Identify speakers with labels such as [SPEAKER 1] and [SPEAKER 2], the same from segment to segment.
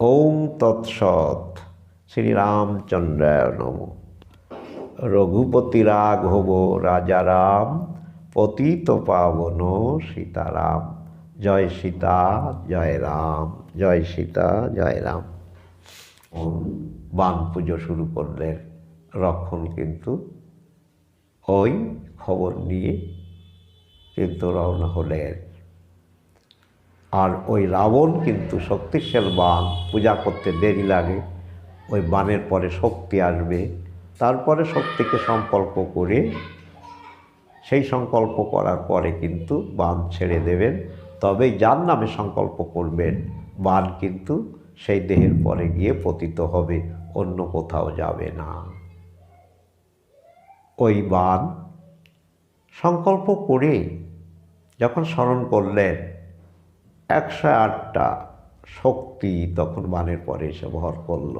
[SPEAKER 1] ওম তৎসৎ শ্রীরামচন্দ্রায় নম। রঘুপতি রাঘব রাজারাম, পতিত পাবন সীতারাম। জয় সীতা, জয় রাম, জয় সীতা, জয় রাম। বান পুজো শুরু করলেন রক্ষণ কিন্তু ওই খবর নিয়ে কিন্তু রওনা হলেন। আর ওই রাবণ কিন্তু শক্তিশাল বান পূজা করতে দেরি লাগে। ওই বানের পরে শক্তি আসবে। তারপরে শক্তিকে সংকল্প করে, সেই সংকল্প করার পরে কিন্তু বান ছেড়ে দেবেন। তবেই যার নামে সংকল্প করবেন, বান কিন্তু সেই দেহের পরে গিয়ে পতিত হবে, অন্য কোথাও যাবে না। ওই বান সংকল্প করে যখন স্মরণ করলেন একশো আটটা শক্তি তখন বানের পরে এসে ভর করল।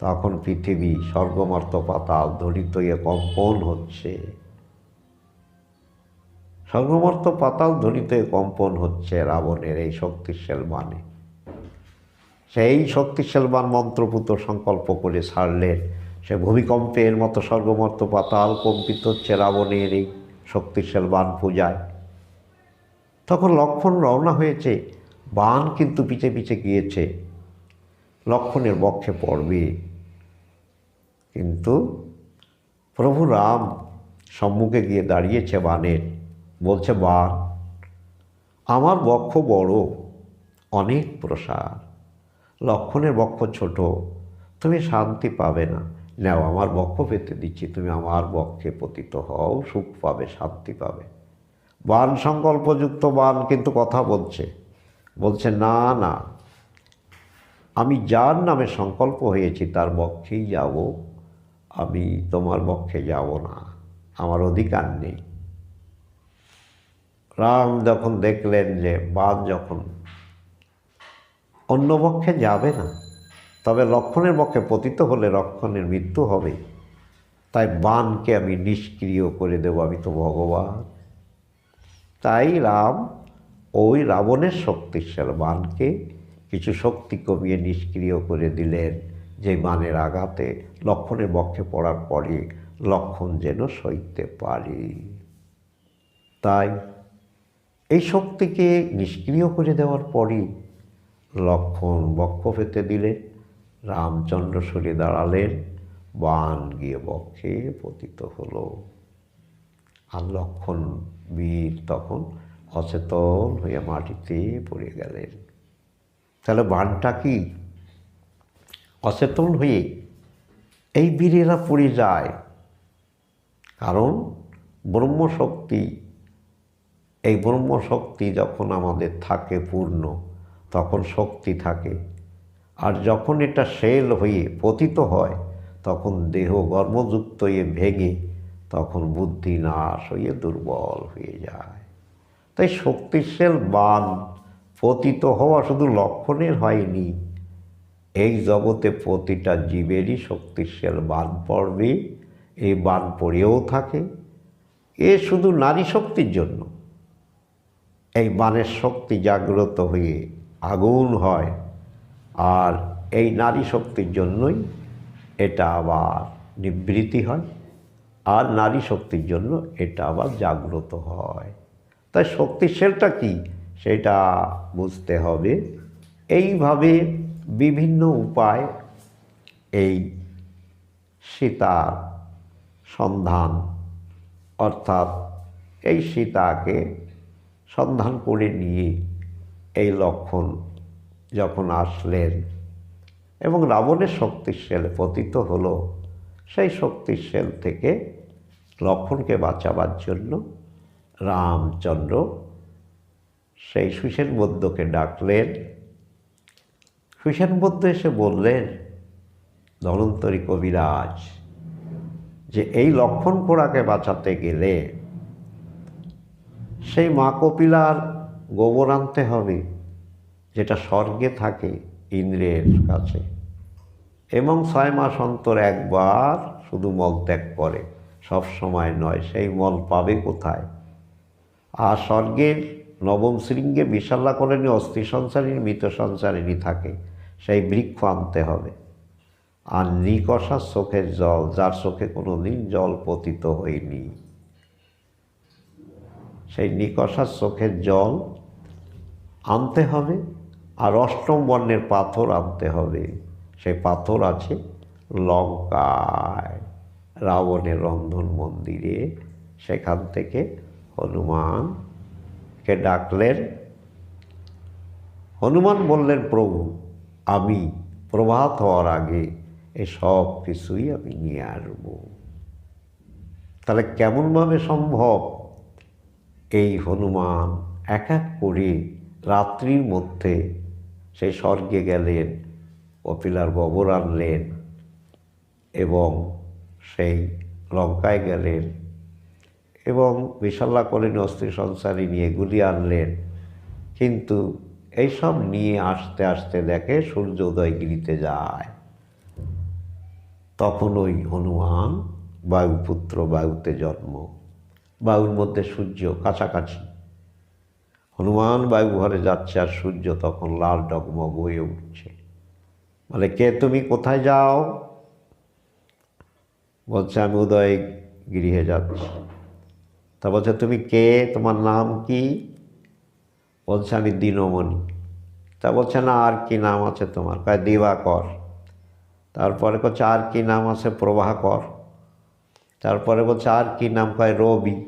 [SPEAKER 1] তখন পৃথিবী স্বর্গমর্ত পাতাল ধরিত হয়ে কম্পন হচ্ছে। স্বর্গমর্ত পাতাল হয়ে কম্পন হচ্ছে রাবণের এই শক্তিশাল বানে সেই শক্তিশাল বান মন্ত্রপুত সংকল্প করে ছাড়লেন। সে ভূমিকম্পের মতো স্বর্গমর্ত পাতাল কম্পিত হচ্ছে রাবণের এই শক্তিশাল বান পূজায়। তখন লক্ষণ রওনা হয়েছে, বান কিন্তু পিছে পিছে গিয়েছে। লক্ষণের বক্ষে পড়বে। কিন্তু প্রভু রাম সম্মুখে গিয়ে দাঁড়িয়েছে বানের, বলছে, বান, আমার বক্ষ বড়, অনেক প্রসার। লক্ষণের বক্ষ ছোট, তুমি শান্তি পাবে না। নাও, আমার বক্ষ পেতে দিচ্ছি, তুমি আমার বক্ষে পতিত হও, সুখ পাবে, শান্তি পাবে। বান সংকল্পযুক্ত বান কিন্তু কথা বলছে। বলছে, না না, আমি যার নামে সংকল্প হয়েছি তার বক্ষেই যাব, আমি তোমার বক্ষে যাব না, আমার অধিকার নেই। রাম যখন দেখলেন যে বান যখন অন্য পক্ষে যাবে না, তবে লক্ষণের পক্ষে পতিত হলে লক্ষণের মৃত্যু হবে, তাই বানকে আমি নিষ্ক্রিয় করে দেব, আমি তো ভগবান। তাই রাম ওই রাবণের শক্তিশাল বানকে কিছু শক্তি কমিয়ে নিষ্ক্রিয় করে দিলেন। যে বানের আঘাতে লক্ষণের বক্ষে পড়ার পরে লক্ষণ যেন সইতে পারি। তাই এই শক্তিকে নিষ্ক্রিয় করে দেওয়ার পরই লক্ষণ বক্ষ পেতে দিলেন। রামচন্দ্র সরে দাঁড়ালেন, বান গিয়ে বক্ষে পতিত হলো। আর লক্ষণ বীর তখন অচেতন হয়ে মাটিতে পড়ে গেলেন। তাহলে বানটা কি? অচেতন হয়ে এই বীরেরা পড়ে যায়। কারণ ব্রহ্মশক্তি, এই ব্রহ্মশক্তি যখন আমাদের থাকে পূর্ণ, তখন শক্তি থাকে। আর যখন এটা শেল হয়ে পতিত হয়, তখন দেহ গর্মযুক্ত হয়ে ভেঙে তখন বুদ্ধি নাশ হয়ে দুর্বল হয়ে যায়। তাই শক্তিশাল বান পতিত হওয়া শুধু লক্ষণের হয়নি, এই জগতে প্রতিটা জীবেরই শক্তিশাল বান পড়বে, এই বান পড়েও থাকে। এ শুধু নারী শক্তির জন্য। এই বানের শক্তি জাগ্রত হয়ে আগুন হয়, আর এই নারী শক্তির জন্যই এটা আবার নিবৃত্তি হয়। আর নারী শক্তির জন্য এটা আবার জাগ্রত হয়। তাই শক্তিশালটা কি? সেটা বুঝতে হবে। এইভাবে বিভিন্ন উপায় এই সীতার সন্ধান, অর্থাৎ এই সীতাকে সন্ধান করে নিয়ে এই লক্ষণ যখন আসলেন এবং রাবণের শক্তিশালে পতিত হলো সেই শক্তিশাল থেকে লক্ষণকে বাঁচাবার জন্য রামচন্দ্র সেই সুসেন বৌদ্ধকে ডাকলেন। সুসেন বৌদ্ধ এসে বললেন, ধনন্তরী কবিরাজ, যে এই লক্ষণ পোড়াকে বাঁচাতে গেলে সেই মা কপিলার গোবর আনতে হবে, যেটা স্বর্গে থাকে ইন্দ্রের কাছে। এবং ছয় মাস অন্তর একবার শুধু মল ত্যাগ করে। সব সময় নয়, সেই মল পাবে কোথায়? আর স্বর্গের নবম শৃঙ্গে বিশাল্লা করেনি অস্থি সঞ্চারিণী মৃত সঞ্চারিণী থাকে, সেই বৃক্ষ আনতে হবে। আর নিকষার চোখের জল, যার চোখে কোনো দিন জল পতিত হয়নি। সেই নিকষার চোখের জল আনতে হবে, আর অষ্টম বর্ণের পাথর আনতে হবে। সেই পাথর আছে লঙ্কায়, রাবণের রন্ধন মন্দিরে, সেখান থেকে হনুমানকে ডাকলেন। হনুমান বললেন, প্রভু, আমি প্রভাত হওয়ার আগে এই সব কিছুই আমি নিয়ে আসব। তাহলে কেমনভাবে সম্ভব? এই হনুমান এক এক করে রাত্রির মধ্যে সেই স্বর্গে গেলেন। কপিলার গোবর আনলেন এবং সেই লঙ্কায় গেলেন এবং বিশাল্লা করেন অস্থির সংসারী নিয়ে গুলি আনলেন। কিন্তু এইসব নিয়ে আসতে আসতে দেখে সূর্য উদয়গিরিতে যায়। তখন ওই হনুমান বায়ুপুত্র বায়ুতে জন্ম। বায়ুর মধ্যে সূর্য কাছাকাছি। হনুমান বায়ু ঘরে যাচ্ছে আর সূর্য তখন লাল ডগমগ হয়ে উঠছে। বলে, কে তুমি? কোথায় যাও? বলছে, আমি উদয় গৃহে যাচ্ছি। তা বলছে, তুমি কে? তোমার নাম কি? বলছে, আমি দিনমণি। তা বলছে, না, আর কি নাম আছে তোমার? কয়, দিবাকর। তারপরে বলছে, আর কি নাম আছে প্রভাকর? তারপরে বলছে, আর কি নাম? কয়, রবি।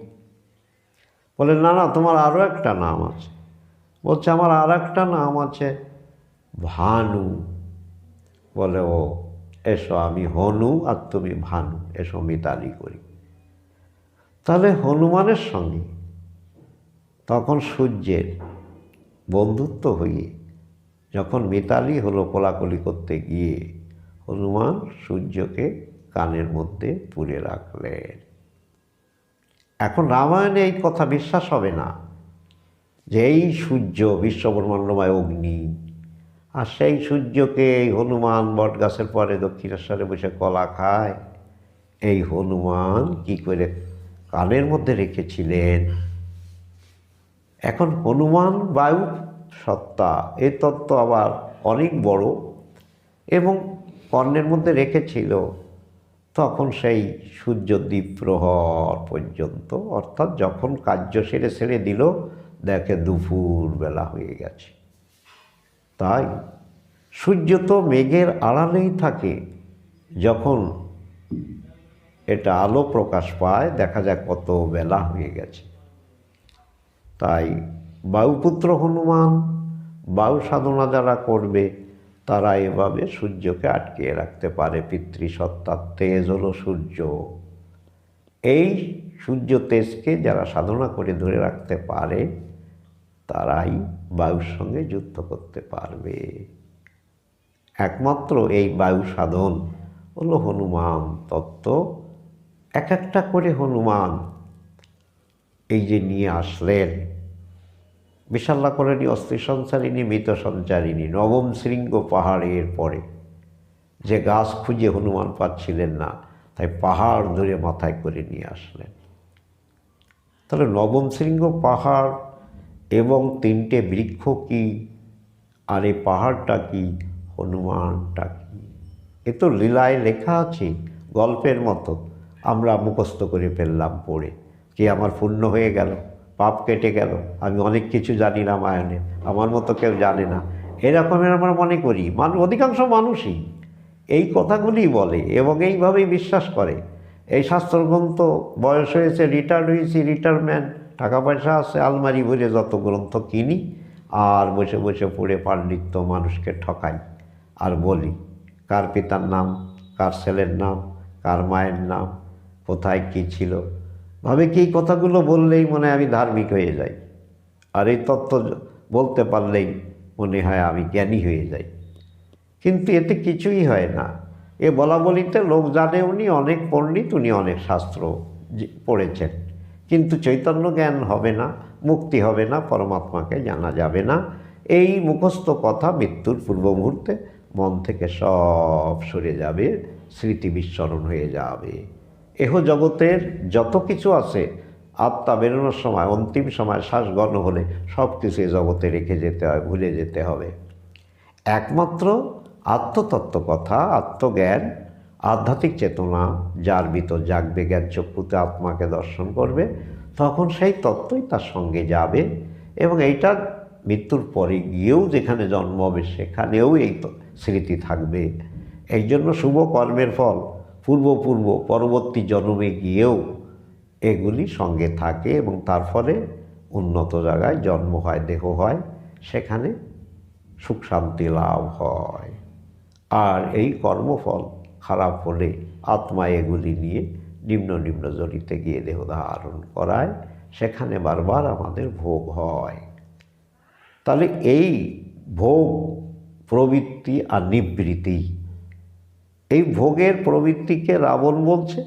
[SPEAKER 1] বলে, না না, তোমার আরও একটা নাম আছে। বলছে, আমার আর একটা নাম আছে ভানু। বলে, ও, এসো, আমি হনু আর তুমি ভানু, এসো, মিতালি করি। তাহলে হনুমানের সঙ্গে তখন সূর্যের বন্ধুত্ব হয়ে যখন মিতালি হলো কোলাকলি করতে গিয়ে, হনুমান সূর্যকে কানের মধ্যে পুরে রাখলেন। এখন রামায়ণে এই কথা বিশ্বাস হবে না যে এই সূর্য বিশ্বব্রহ্মাণ্ডময় অগ্নি আর সেই সূর্যকে এই হনুমান বট গাছের পরে দক্ষিণেশ্বরে বসে কলা খায়। এই হনুমান কি করে কানের মধ্যে রেখেছিলেন? এখন হনুমান বায়ু সত্তা, এ তত্ত্ব আবার অনেক বড় এবং কর্ণের মধ্যে রেখেছিল। তখন সেই সূর্যদ্বীপ প্রহর পর্যন্ত, অর্থাৎ যখন কার্য সেরে সেরে দিল, দেখে দুপুর বেলা হয়ে গেছে। তাই সূর্য তো মেঘের আড়ালেই থাকে। যখন এটা আলো প্রকাশ পায়, দেখা যায় কত বেলা হয়ে গেছে। তাই বায়ুপুত্র হনুমান, বায়ু সাধনা যারা করবে, তারা এভাবে সূর্যকে আটকিয়ে রাখতে পারে। পিতৃসত্তার তেজ হলো সূর্য। এই সূর্য তেজকে যারা সাধনা করে ধরে রাখতে পারে তারাই বায়ুর সঙ্গে যুদ্ধ করতে পারবে। একমাত্র এই বায়ু সাধন হলো হনুমান তত্ত্ব। এক একটা করে হনুমান এই যে নিয়ে আসলেন বিশাল্লা করেনি অস্থি সঞ্চারিণী মৃত সঞ্চারিণী নবম শৃঙ্গ পাহাড়ের পরে যে গাছ খুঁজে হনুমান পাচ্ছিলেন না, তাই পাহাড় ধরে মাথায় করে নিয়ে আসলেন। তাহলে নবম শৃঙ্গ পাহাড় এবং তিনটে বৃক্ষ কি? আর পাহাড়টা কি? হনুমানটা কি? এ তো লীলায় লেখা আছে, গল্পের মতো। আমরা মুখস্থ করে ফেললাম পড়ে। কি আমার পূর্ণ হয়ে গেল, পাপ কেটে গেল, আমি অনেক কিছু জানি রামায়ণে, আমার মতো কেউ জানে না। এরকমের আমরা মনে করি মানুষ অধিকাংশ মানুষই এই কথাগুলি বলে এবং এইভাবেই বিশ্বাস করে। এই শাস্ত্রগ্রন্থ বয়স হয়েছে রিটায়ার্ড হয়েছি রিটায়ারমেন্ট টাকা পয়সা আছে, আলমারি ভরে যত গ্রন্থ কিনি আর বসে বসে পড়ে পাণ্ডিত্য মানুষকে ঠকাই আর বলি, কার পিতার নাম, কার ছেলের নাম, কার মায়ের নাম, কোথায় কী ছিল? ভাবে কি কথাগুলো বললেই মনে আমি ধার্মিক হয়ে যাই। আর এই তত্ত্ব বলতে পারলেই মনে হয় আমি জ্ঞানী হয়ে যাই। কিন্তু এতে কিছুই হয় না। এ বলা বলিতে লোক জানে উনি অনেক পণ্ডিত, উনি অনেক শাস্ত্র পড়েছেন। কিন্তু চৈতন্য জ্ঞান হবে না, মুক্তি হবে না, পরমাত্মাকে জানা যাবে না। এই মুখস্থ কথা মৃত্যুর পূর্ব মুহূর্তে মন থেকে সব সরে যাবে, স্মৃতি বিস্মরণ হয়ে যাবে। এহ জগতের যত কিছু আছে, আত্মা বেরোনোর সময়, অন্তিম সময় শ্বাস গণ হলে সব কিছু এ জগতে রেখে যেতে হয়, ভুলে যেতে হবে। একমাত্র আত্মতত্ত্ব কথা, আত্মজ্ঞান আধ্যাত্মিক চেতনা, যার ভিতর জাগবে জ্ঞান চক্ষুতে আত্মাকে দর্শন করবে, তখন সেই তত্ত্বই তার সঙ্গে যাবে এবং এইটা মৃত্যুর পরে গিয়েও যেখানে জন্ম হবে সেখানেও এই স্মৃতি থাকবে। এই জন্য শুভ কর্মের ফল পূর্ব পূর্ব পরবর্তী জন্মে গিয়েও এগুলি সঙ্গে থাকে এবং তার ফলে উন্নত জায়গায় জন্ম হয়, দেহ হয়, সেখানে সুখ শান্তি লাভ হয়। আর এই কর্মফল খারাপ হলে আত্মা এগুলি নিয়ে নিম্ন নিম্ন জড়িতে গিয়ে দেহ ধারণ করায়, সেখানে বারবার আমাদের ভোগ হয়। তাহলে এই ভোগ প্রবৃত্তি আর নিবৃত্তি, এই ভোগের প্রবৃত্তিকে রাবণ বলছে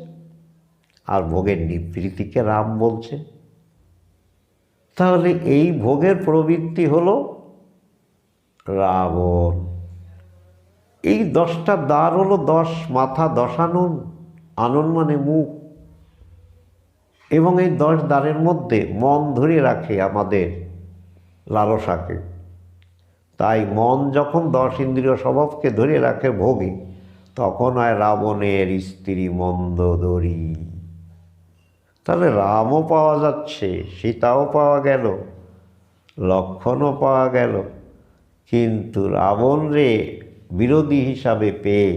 [SPEAKER 1] আর ভোগের নিবৃত্তিকে রাম বলছে। তাহলে এই ভোগের প্রবৃত্তি হলো রাবণ। এই দশটা দ্বার হলো দশ, মাথা দশ আনন আনন মানে মুখ। এবং এই দশ দ্বারের মধ্যে মন ধরে রাখে আমাদের লালসাকে। তাই মন যখন দশ ইন্দ্রিয় স্বভাবকে ধরে রাখে ভোগে, তখন হয় রাবণের স্ত্রী মন্দোদরী। তাহলে রামও পাওয়া যাচ্ছে, সীতাও পাওয়া গেল, লক্ষণও পাওয়া গেল। কিন্তু রাবণ রে বিরোধী হিসাবে পেয়ে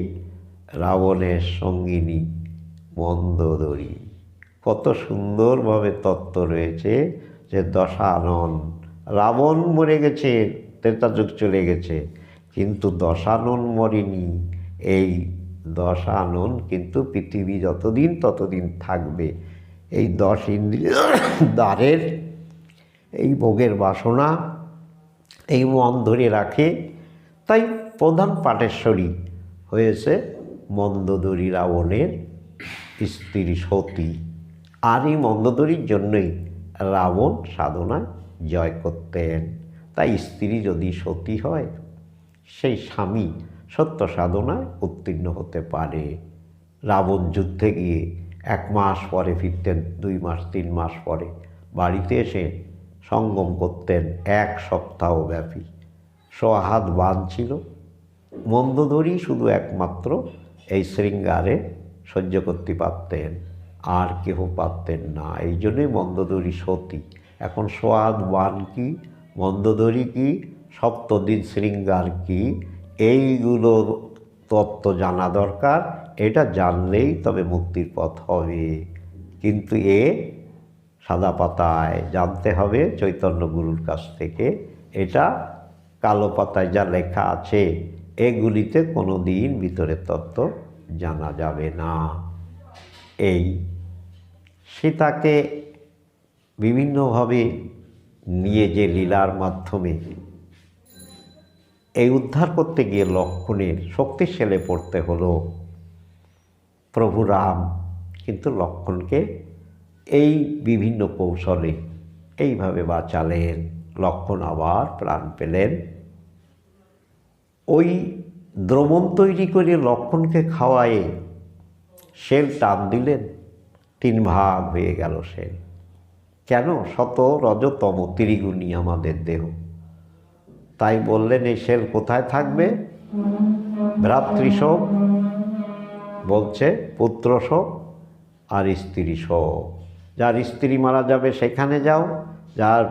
[SPEAKER 1] রাবণের সঙ্গিনী মন্দোদরী। কত সুন্দরভাবে তত্ত্ব রয়েছে যে দশানন, রাবণ মরে গেছে ত্রেতাযুগ চলে গেছে, কিন্তু দশানন মরেনি। এই দশানন কিন্তু পৃথিবী যতদিন ততদিন থাকবে, এই দশ ইন্দ্রিয় দ্বারের এই ভোগের বাসনা, এই মন ধরে রাখে, তাই প্রধান পাটেশ্বরী হয়েছে মন্দোদরী রাবণের স্ত্রী সতী। আর এই মন্দোদরীর জন্যই রাবণ সাধনায় জয় করতেন। তাই স্ত্রী যদি সতী হয়, সেই স্বামী সত্য সাধনায় উত্তীর্ণ হতে পারে। রাবণ যুদ্ধে গিয়ে এক মাস পরে ফিরতেন, দুই মাস, তিন মাস পরে বাড়িতে এসে সঙ্গম করতেন এক সপ্তাহ ব্যাপী। সোহাত বাঁধ ছিল মন্দোদরী শুধু একমাত্র এই শৃঙ্গারে সহ্য করতে পারতেন, আর কেহ পারতেন না। এই জন্যই মন্দোদরী সতী। এখন সোয়াদ বান কি, মন্দোদরী কি, সপ্তদিন শৃঙ্গার কি, এইগুলো তত্ত্ব জানা দরকার। এটা জানলেই তবে মুক্তির পথ হবে। কিন্তু এ সাদা পাতায় জানতে হবে চৈতন্য গুরুর কাছ থেকে। এটা কালো পাতায় যা লেখা আছে এগুলিতে কোনো দিন ভিতরের তত্ত্ব জানা যাবে না। এই সীতাকে বিভিন্নভাবে নিয়ে যে লীলার মাধ্যমে এই উদ্ধার করতে গিয়ে লক্ষণের শক্তিশালে পড়তে হলো, প্রভু রাম কিন্তু লক্ষণকে এই বিভিন্ন কৌশলে এইভাবে বাঁচালেন। লক্ষণ আবার প্রাণ পেলেন। ওই দ্রবণ তৈরি করে লক্ষণকে খাওয়ায়ে শেল টান দিলেন। তিন ভাগ হয়ে গেল শেল কেন? শত রজতম ত্রিগুণী আমাদের দেহ। তাই বললেন, এই শেল কোথায় থাকবে? ভ্রাতৃশোক বলছে, পুত্র শোক আর স্ত্রী শোক যার স্ত্রী মারা যাবে সেখানে যাও, যার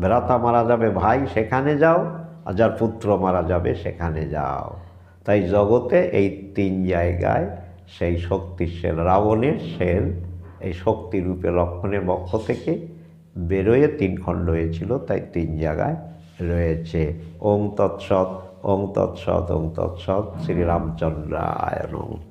[SPEAKER 1] ভ্রাতা মারা যাবে ভাই সেখানে যাও আর যার পুত্র মারা যাবে সেখানে যাও। তাই জগতে এই তিন জায়গায় সেই শক্তির সেল রাবণের সেল এই শক্তিরূপে লক্ষণের বক্ষ থেকে বেরোয়ে তিন খণ্ড হয়েছিল তাই তিন জায়গায় রয়েছে। ওং তৎসৎ ওং তৎসৎ ওং তৎসৎ শ্রীরামচন্দ্রায়ণ